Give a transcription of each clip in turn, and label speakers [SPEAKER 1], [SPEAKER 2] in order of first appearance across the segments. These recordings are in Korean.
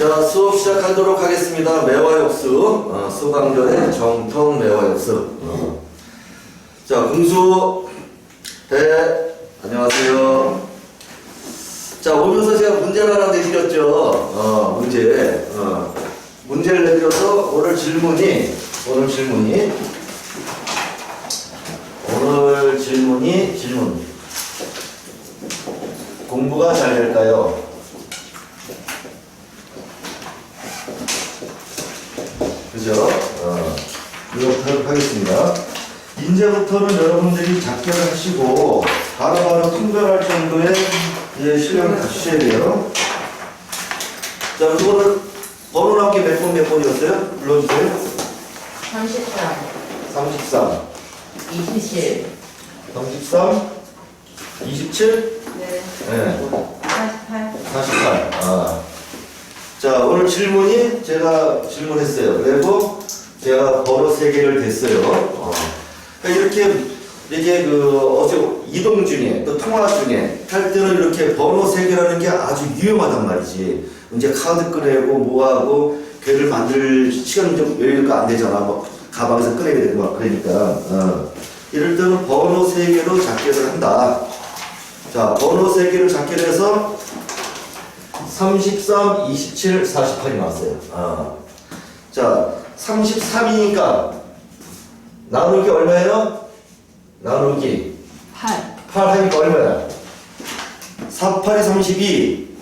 [SPEAKER 1] 자, 수업 시작하도록 하겠습니다. 매화역수, 어, 수강전의 정통 매화역수. 어. 자, 공수 대 안녕하세요. 자, 오면서 제가 문제를 하나 내드렸죠. 어, 문제. 어, 문제를 내드려서 오늘 질문이, 오늘 질문이, 오늘 질문이, 질문. 공부가 잘 될까요? 그죠? 어, 이거부터 하겠습니다. 이제부터는 여러분들이 작별을 하시고 바로바로 통별할 정도의 이제 실력을 갖추셔야 돼요. 자, 번호 나온 게몇 번 몇 번이었어요? 불러주세요.
[SPEAKER 2] 33,
[SPEAKER 1] 33,
[SPEAKER 2] 27,
[SPEAKER 1] 33, 27,
[SPEAKER 2] 네,
[SPEAKER 1] 네.
[SPEAKER 2] 48,
[SPEAKER 1] 48. 아. 자, 오늘 질문이 제가 질문했어요. 그리고 제가 번호 3개를 댔어요. 어. 그러니까 이렇게, 이게 그, 어제 이동 중에, 또 통화 중에 할 때는 이렇게 번호 3개라는 게 아주 위험하단 말이지. 이제 카드 꺼내고 뭐하고 괴를 만들 시간이 좀 여유가 안 되잖아. 뭐, 가방에서 꺼내야 되고 막 그러니까. 어. 이럴 때는 번호 3개로 작게를 한다. 자, 번호 3개를 작게를 해서 33, 27, 48이 나왔어요. 아. 자, 33이니까 나누기 얼마예요? 나누기
[SPEAKER 2] 8,
[SPEAKER 1] 8 하니까 얼마야? 4, 8이 32.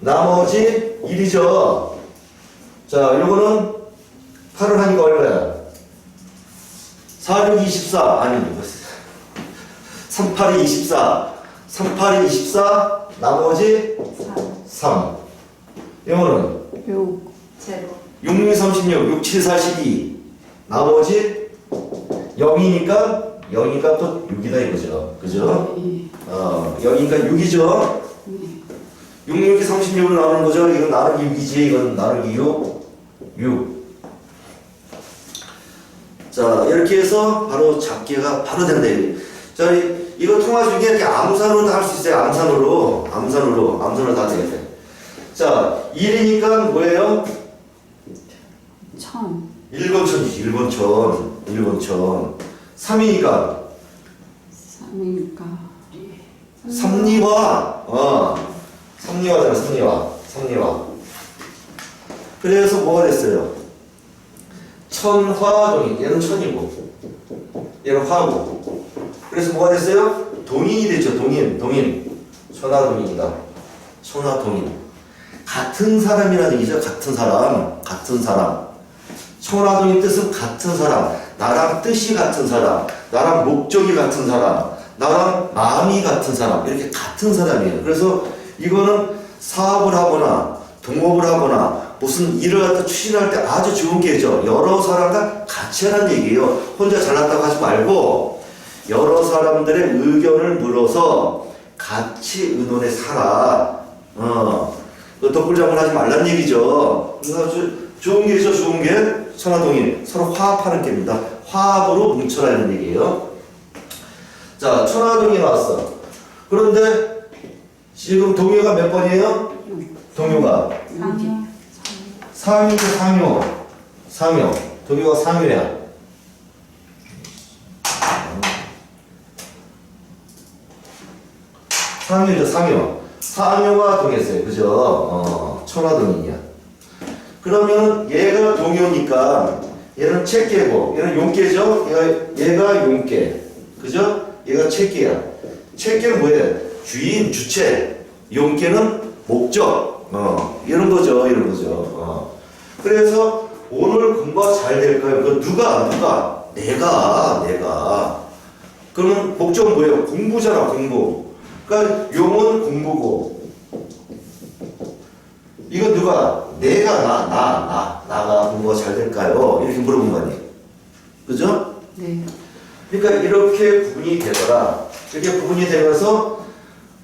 [SPEAKER 1] 나머지 1이죠. 자, 요거는 8을 하니까 얼마야? 4, 6, 24. 아니, 3, 8이 24. 3, 8이 24. 나머지 3. 이거는
[SPEAKER 2] 6, 제로,
[SPEAKER 1] 6, 6, 36, 6, 7, 42. 나머지 0이니까 0이니까 또 6이다 이거죠. 그죠? 어, 0이니까 6이죠. 6, 6이 36으로 나오는 거죠. 이건 나누기 6이지. 이건 나누기 6. 6. 자, 이렇게 해서 바로 잡기가 바로 된다. 자, 이- 이거 통화 중에 이렇게 암산으로 다 할 수 있어요. 암산으로. 암산으로. 암산으로 다 돼. 자, 1이니까 뭐예요?
[SPEAKER 2] 1000,
[SPEAKER 1] 1번 천이지. 1번 천. 1번 천. 3이니까
[SPEAKER 2] 3이니까
[SPEAKER 1] 3리와. 어. 3리와잖아. 3리와. 3리와. 그래서 뭐가 됐어요? 천화동인. 얘는 천이고. 얘는 화고. 그래서 뭐가 됐어요? 동인이 됐죠. 동인. 동인. 천하동인이다. 천하동인. 같은 사람이라는 얘기죠. 같은 사람. 같은 사람. 천하동인 뜻은 같은 사람. 나랑 뜻이 같은 사람. 나랑 목적이 같은 사람. 나랑 마음이 같은 사람. 이렇게 같은 사람이에요. 그래서 이거는 사업을 하거나 동업을 하거나 무슨 일을 갖다 추진할 때 아주 좋은 게죠. 여러 사람과 같이 하라는 얘기예요. 혼자 잘났다고 하지 말고 여러 사람들의 의견을 물어서 같이 의논해 살아. 어. 그 덕불장군 하지 말란 얘기죠. 그래서 좋은 게 있어, 좋은 게. 천하동인. 서로 화합하는 게입니다. 화합으로 뭉쳐라는 얘기예요. 자, 천하동이 나왔어. 그런데 지금 동요가 몇 번이에요? 동요가
[SPEAKER 2] 3,
[SPEAKER 1] 상요죠, 상요. 상요. 동요가 상요야. 상요죠, 상요. 상요가 동했어요. 그죠? 어, 천하동이냐. 그러면 얘가 동요니까 얘는 채깨고 얘는 용깨죠? 얘가, 얘가 용깨. 그죠? 얘가 채깨야. 채깨는 뭐예요? 주인, 주체. 용깨는 목적. 어, 이런 거죠. 이런 거죠. 어. 그래서 오늘 공부가 잘 될까요? 그 누가, 누가? 내가, 내가. 그러면 목적은 뭐예요? 공부잖아, 공부. 그러니까 용은 공부고. 이거 누가? 내가, 나, 나, 나, 나가 공부가 잘 될까요? 이렇게 물어본 거 아니에요? 그죠?
[SPEAKER 2] 네,
[SPEAKER 1] 그러니까 이렇게 구분이 되더라. 이렇게 구분이 되면서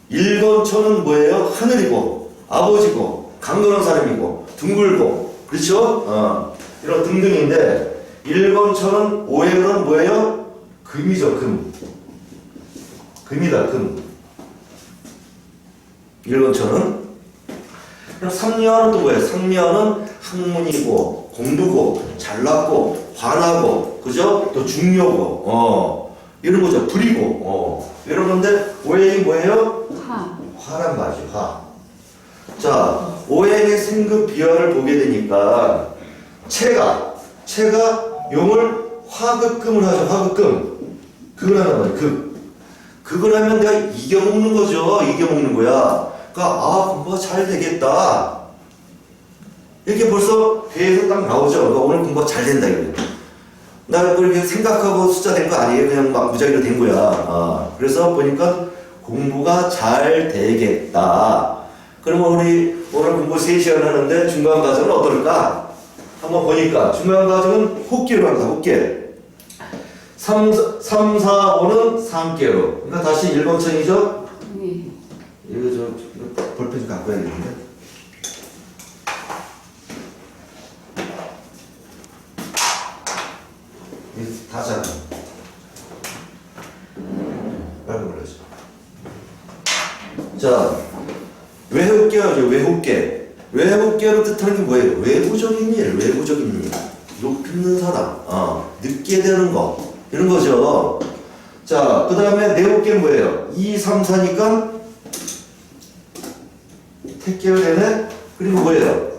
[SPEAKER 1] 일본초는 뭐예요? 하늘이고 아버지고 강건한 사람이고 둥글고 그렇죠? 어. 이런 등등인데 일본초는 오해는 뭐예요? 금이죠 금. 금이다 금. 일본초는 그럼 상면은 또 뭐예요? 상면은 학문이고 공부고 잘났고 화나고 그죠? 또 중요고 어 이런 거죠. 불이고 어 이런 건데 오행이 뭐예요?
[SPEAKER 2] 화.
[SPEAKER 1] 화란 말이죠. 화. 자 오행의 생급 비화를 보게 되니까 체가 체가 용을 화극금을 하죠. 화극금 그걸 하는 거예요. 극 그걸 하면 내가 이겨먹는 거죠. 이겨먹는 거야. 그러니까 아 공부가 잘 되겠다. 이렇게 벌써 배에서 딱 나오죠. 그러니까 오늘 공부가 잘 된다 이거예요. 나뭐 이렇게 생각하고 숫자 된 거 아니에요. 그냥 막 무작위로 된 거야. 아, 그래서 보니까 공부가 잘 되겠다. 그러면 우리 오늘 공부 3시간 하는데 중간 과정은 어떨까? 한번 보니까 중간 과정은 혹계로 합니다. 혹계. 3, 3 4, 5는 3개로. 그러니까 다시 1번 청이죠?
[SPEAKER 2] 네.
[SPEAKER 1] 이거 저 이거 볼펜 좀 갖고 와야겠는데. 이거 다잖아. 빨리 올려줘. 자, 외국계죠 외국계. 외국계로 뜻하는 게 뭐예요? 외부적인 일, 외부적인 일. 높이는 사람, 어, 늦게 되는 거, 이런 거죠. 자, 그 다음에 내국계는 뭐예요? 2, 3, 4니까 되네? 그리고 뭐예요?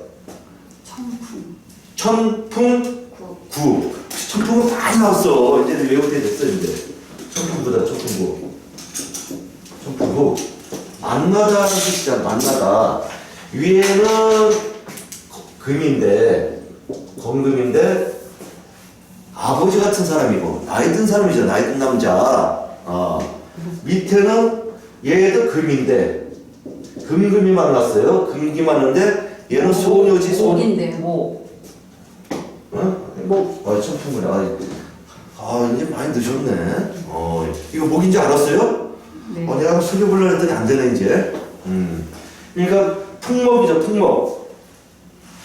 [SPEAKER 2] 청풍.
[SPEAKER 1] 천풍 구. 천풍은 많이 나왔어. 이제 외울 때 됐어, 이제. 천풍구다, 천풍구. 천풍구. 만나다는 뜻이잖아, 만나다. 위에는 거- 금인데, 건금인데, 아버지 같은 사람이고, 나이 든 사람이죠, 나이 든 남자. 어. 밑에는 얘도 금인데, 금금이 만났어요. 금기 만났는데, 얘는 소녀지, 소녀.
[SPEAKER 2] 목인데요.
[SPEAKER 3] 뭐
[SPEAKER 1] 어?
[SPEAKER 2] 목.
[SPEAKER 1] 아, 천풍구나. 아, 아, 이제 많이 늦었네. 어, 이거 목인지 알았어요?
[SPEAKER 2] 네.
[SPEAKER 1] 어, 내가 속여보려고 했더니 안 되네, 이제. 음. 그러니까, 풍목이죠, 풍목.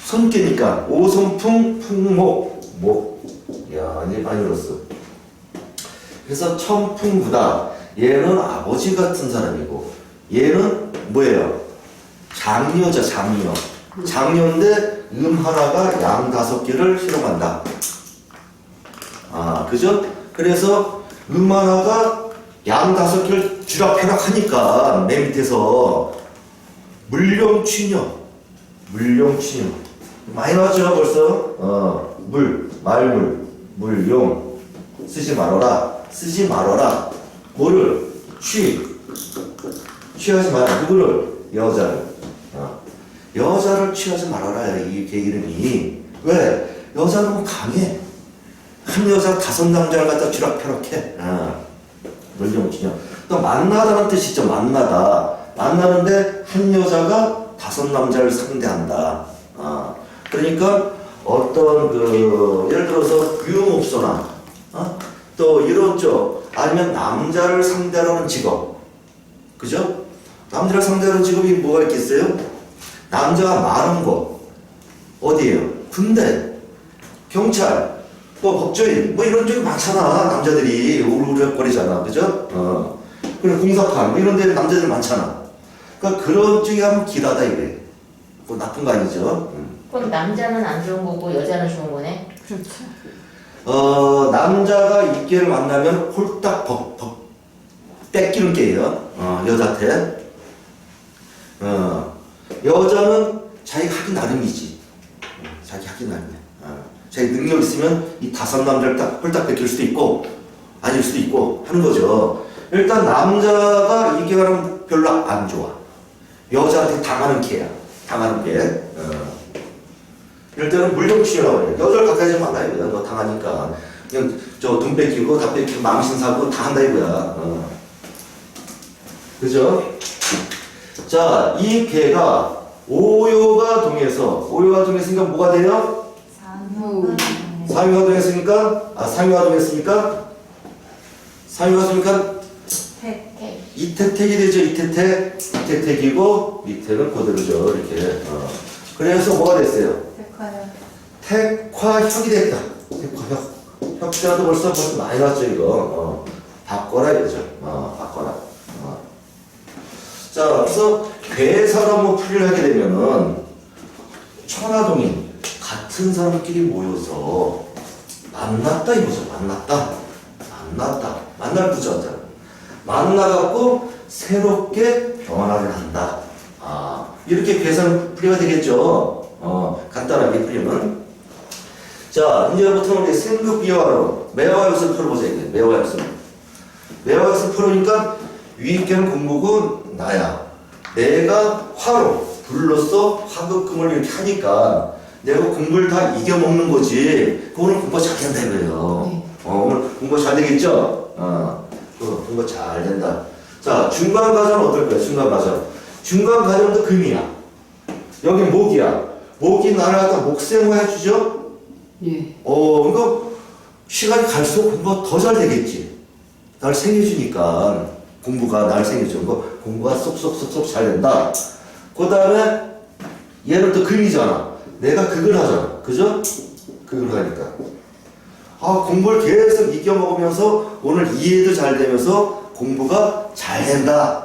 [SPEAKER 1] 손깨니까, 오손풍, 풍목, 목. 야, 이제 많이 늘었어. 그래서 천풍구다. 얘는 아버지 같은 사람이고, 얘는 뭐예요? 장녀죠, 장녀. 장녀인데 음 하나가 양 다섯 개를 실험한다. 아, 그죠? 그래서 음 하나가 양 다섯 개를 쥐락펴락 하니까 맨 밑에서 물룡취녀, 물룡취녀 많이 나왔죠 벌써? 어, 물, 말물, 물용 쓰지 말아라, 쓰지 말아라. 뭐를 취, 취하지 마라. 누구를? 여자를. 어. 여자를 취하지 말아라. 이게 이름이. 왜? 여자는 너무 강해. 한 여자 다섯 남자를 갖다 쥐락펴락해. 아, 물령치냐. 또 만나다는 뜻이죠. 만나다. 만나는데 한 여자가 다섯 남자를 상대한다. 아, 그러니까 어떤 그 예를 들어서 유흥업소나 어? 또 이런 쪽 아니면 남자를 상대로 하는 직업, 그죠? 남자를 상대로 하는 직업이 뭐가 있겠어요? 남자가 많은 곳 어디예요? 군대, 경찰, 뭐 법조인 뭐 이런 쪽이 많잖아 남자들이 우르르거리잖아 그죠? 어 그리고 공사판 이런 데 남자들 많잖아 그러니까 그런 쪽이 하면 길하다 이래 뭐 나쁜 거 아니죠? 음.
[SPEAKER 3] 그럼 남자는 안 좋은 거고 여자는 좋은 거네.
[SPEAKER 2] 그렇죠.
[SPEAKER 1] 어 남자가 이끼를 만나면 홀딱 벅, 벅 뺏기는 게예요 어, 여자한테 어, 여자는 자기 하기 나름이지 어, 자기 하기 나름이야 어, 자기 능력 있으면 이 다섯 남자를 딱 홀딱 뺏길 수도 있고 아닐 수도 있고 하는 거죠 일단 남자가 이기가는 별로 안 좋아 여자한테 당하는 개야 당하는 개 어. 이럴 때는 물정치라고 해요. 여자를 가까이 하지 말라 이거야. 너 당하니까. 그냥 저 돈 뺏기고 다 뺏기고 망신 사고 다 한다 이거야. 어. 그죠? 자, 이 개가 오요가 동해서 오요가 동했으니까 뭐가 돼요?
[SPEAKER 2] 산후.
[SPEAKER 1] 삼요가 동했으니까 아 삼요가 동했으니까 삼요가 동니까. 이태택이 되죠. 이태택 이태택이고 밑에는 그대로죠. 이렇게. 어. 그래서 뭐가 됐어요? 택화혁이 됐다. 택화혁. 혁자도 벌써 벌써 많이 났죠 이거. 어. 바꿔라 이거죠. 어, 그래서 괴사로 한번 풀이를 하게 되면은 천하동인 같은 사람끼리 모여서 만났다 이거죠. 만났다. 만났다. 만날 부자잖아. 만나갖고 새롭게 변화를 한다. 아, 이렇게 계산 풀이가 되겠죠. 어, 간단하게 풀이면. 자, 이제부터는 우리 생각 비화로 매화 요소를 풀어보자. 이게 매화 요소. 매화 요소 풀으니까 위익계는 공부고 나야. 내가 화로, 불로써 화급금을 이렇게 하니까 내가 공부를 다 이겨먹는 거지. 그 오늘 공부 잘 된다 이거예요.
[SPEAKER 2] 네.
[SPEAKER 1] 어, 오늘 공부 잘 되겠죠? 어, 그 공부 잘 된다. 자, 중간 과정은 어떨 거야? 중간 과정. 중간 과정도 금이야. 여기 목이야. 목이 나를 갖다 목생화 해주죠?
[SPEAKER 2] 예.
[SPEAKER 1] 어, 이거 시간이 갈수록 공부가 더 잘 되겠지. 날 생겨주니까 공부가 날 생겨줘. 거 공부가 쏙쏙쏙쏙 잘 된다. 그 다음에 얘는 또 금이잖아. 내가 극을 하잖아. 그죠? 극을 하니까. 아, 공부를 계속 이겨먹으면서 오늘 이해도 잘 되면서 공부가 잘 된다.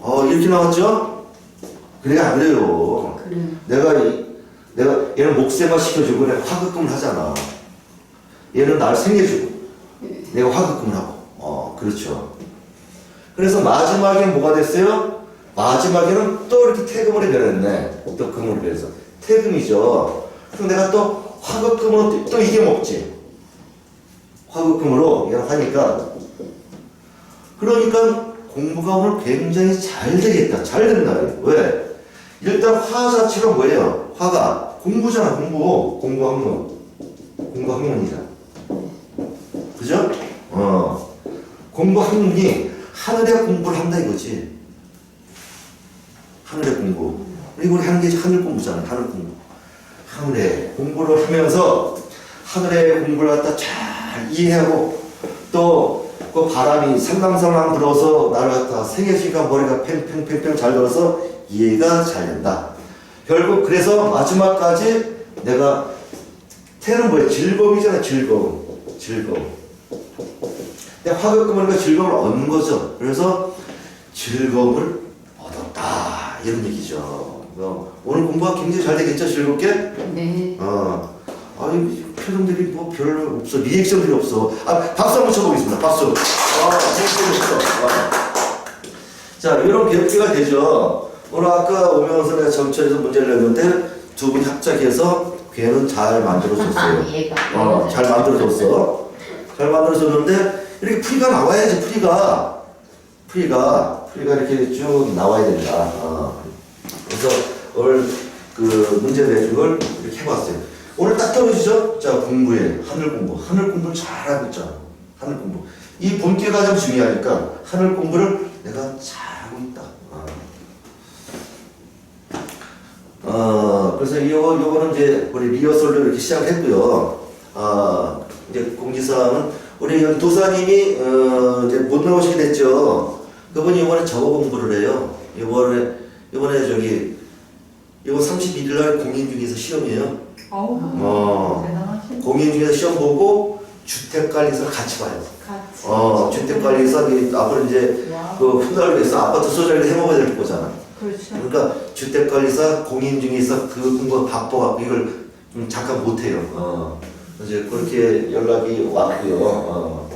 [SPEAKER 1] 어, 이렇게 나왔죠? 그래, 안 돼요.
[SPEAKER 2] 그래요.
[SPEAKER 1] 내가, 이- 내가, 얘는 목세마 시켜주고 내가 화급금을 하잖아. 얘는 날 생겨주고, 내가 화급금을 하고. 어, 그렇죠. 그래서 마지막엔 뭐가 됐어요? 마지막에는 또 이렇게 태금을 해결했네. 또 금을 그래서. 태금이죠. 그럼 내가 또 화급금으로 또, 또 이게 먹지. 화급금으로 얘를 하니까. 그러니까 공부가 오늘 굉장히 잘 되겠다. 잘 된다. 왜? 일단 화 자체가 뭐예요? 화가 공부잖아, 공부. 공부 학문. 공부 학문이잖아. 그죠? 어. 공부 학문이 하늘에 공부를 한다 이거지. 하늘의 공부. 그리고 우리 하는 게 하늘 공부잖아, 하늘 공부. 하늘에 공부를 하면서 하늘의 공부를 갖다 잘 이해하고 또 그 바람이 살랑살랑 불어서 나를 갖다 생애시간 머리가 팽팽팽팽 잘 돌아서 이해가 잘 된다. 결국 그래서 마지막까지 내가 태는 뭐야? 즐거움이잖아, 즐거움. 즐거움. 내가 화급금을 즐거움을 얻는 거죠. 그래서 즐거움을 얻었다. 이런 얘기죠. 어, 오늘 공부가 굉장히 잘 되겠죠? 즐겁게?
[SPEAKER 2] 네.
[SPEAKER 1] 어. 아니, 표정들이 뭐 별로 없어. 리액션들이 없어. 아, 박수 한번 쳐보겠습니다. 박수. 아, 재밌어. 아. 자, 이런 배우기가 되죠. 오늘 아까 오면서 내가 정철에서 문제를 냈는데 두 분이 합작해서 걔는 잘 만들어줬어요.
[SPEAKER 3] 얘가.
[SPEAKER 1] 어, 잘 만들어줬어. 잘 만들어줬는데 이렇게 풀이가 나와야지 풀이가 풀이가 풀이가 이렇게 쭉 나와야 된다. 어. 그래서 오늘 그 문제 걸 이렇게 해봤어요. 오늘 딱 떨어지죠? 자 공부해 하늘 공부 하늘 공부를 잘하고 있잖아. 하늘 공부 이 본게 가장 중요하니까 하늘 공부를 내가 잘하고 있다. 어. 어, 그래서 이거, 요거는 이제 우리 리허설로 이렇게 시작했고요. 아, 이제 공지사항은 우리 여기 도사님이, 어, 이제 못 나오시게 됐죠. 그분이 이번에 저거 공부를 해요. 이번에, 이번에 저기, 이번 31일 날 공인 중에서 시험이에요.
[SPEAKER 2] 어우.
[SPEAKER 1] 어.
[SPEAKER 2] 대단하신.
[SPEAKER 1] 공인 중에서 시험 보고 주택관리사 같이 봐요.
[SPEAKER 2] 같이.
[SPEAKER 1] 어, 주택관리사, 이 앞으로 이제
[SPEAKER 3] 와.
[SPEAKER 1] 그 훈련을 위해서 아파트 소장을 해먹어야 될 거잖아.
[SPEAKER 2] 그렇죠.
[SPEAKER 1] 그러니까 주택관리사 공인중개사 그 공부가 바빠갖고 이걸 좀 잠깐 못해요. 어. 이제 그렇게 연락이 왔고요. 어.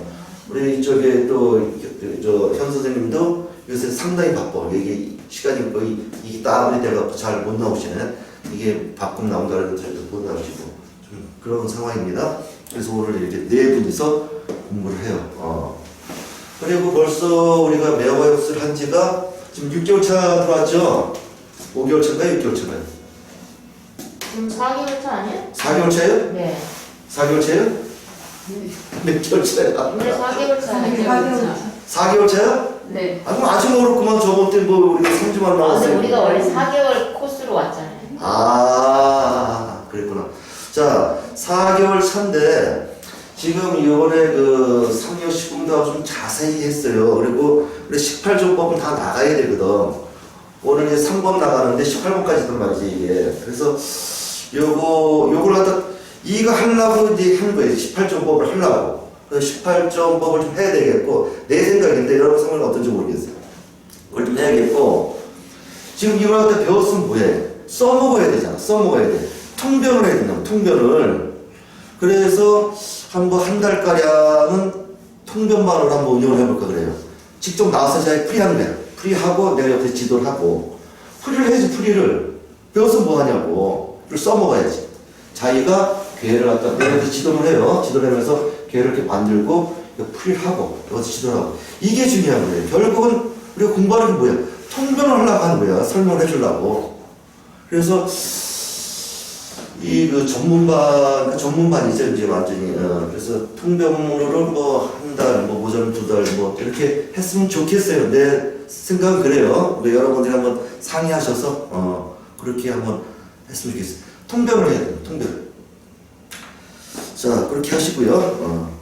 [SPEAKER 1] 우리 이쪽에 또저현 선생님도 요새 상당히 바빠. 이게 시간이 거의 이게 다운이 돼갖고 잘 못 나오시네. 이게 바쁨 나온다는 잘못 나오시고 좀 그런 상황입니다. 그래서 오늘 이렇게 네 분이서 공부를 해요. 어. 그리고 벌써 우리가 매화역술 한 지가 지금 6개월 차 들어왔죠? 5개월 차인가요? 6개월 차인가요?
[SPEAKER 3] 지금 4개월 차 아니야?
[SPEAKER 1] 4개월 차예요?
[SPEAKER 3] 네.
[SPEAKER 1] 4개월 차예요?
[SPEAKER 2] 네.
[SPEAKER 1] 몇 개월 차야?
[SPEAKER 3] 오늘 4개월 차.
[SPEAKER 2] 네, 사개월 차.
[SPEAKER 1] 4개월 차야?
[SPEAKER 2] 네.
[SPEAKER 1] 아, 그럼 아직 모르구만 저번 때 뭐 우리가 3주만
[SPEAKER 3] 아, 근데
[SPEAKER 1] 나왔어요.
[SPEAKER 3] 우리가 원래 4개월 코스로 왔잖아요.
[SPEAKER 1] 아, 그랬구나. 자, 4개월 차인데, 지금 이번에 그 3년 10분도 좀 자세히 했어요. 그리고 우리 18조법은 다 나가야 되거든. 오늘 이제 3번 나가는데 18번까지단 말이지, 이게. 그래서 요거, 요걸 갖다, 이거 하려고 이제 하는 거예요. 18조법을 하려고. 그래서 18조법을 좀 해야 되겠고, 내 생각인데 여러분 생각은 어떤지 모르겠어요. 그걸 좀 해야겠고, 지금 갖다 배웠으면 뭐해? 써먹어야 되잖아. 써먹어야 돼. 통변을 해야 된다. 통변을. 그래서 한 번 한 달가량은 통변반으로 한번 운영을 해볼까 그래요. 직접 나와서 자기 풀이하는 거야. 풀이하고 내가 옆에 지도를 하고. 풀이를 해야지, 풀이를. 배워서 뭐 하냐고. 써먹어야지. 자기가 괴를 갖다 이렇게 지도를 해요. 지도를 하면서 괴를 이렇게 만들고 풀이를 하고 여기서 지도를 하고. 이게 중요한 거예요. 결국은 우리가 공부하는 게 뭐야? 통변을 하려고 하는 거야. 설명을 해주려고. 그래서 이 그 전문반 그 전문반이죠 이제 완전히 어, 그래서 통병으로 뭐한달뭐 모자는 두달뭐 이렇게 했으면 좋겠어요 내 생각은 그래요 근데 여러분들이 한번 상의하셔서 어 그렇게 한번 했으면 좋겠어요 통병을 해야 돼요 통병 자 그렇게 하시고요 어.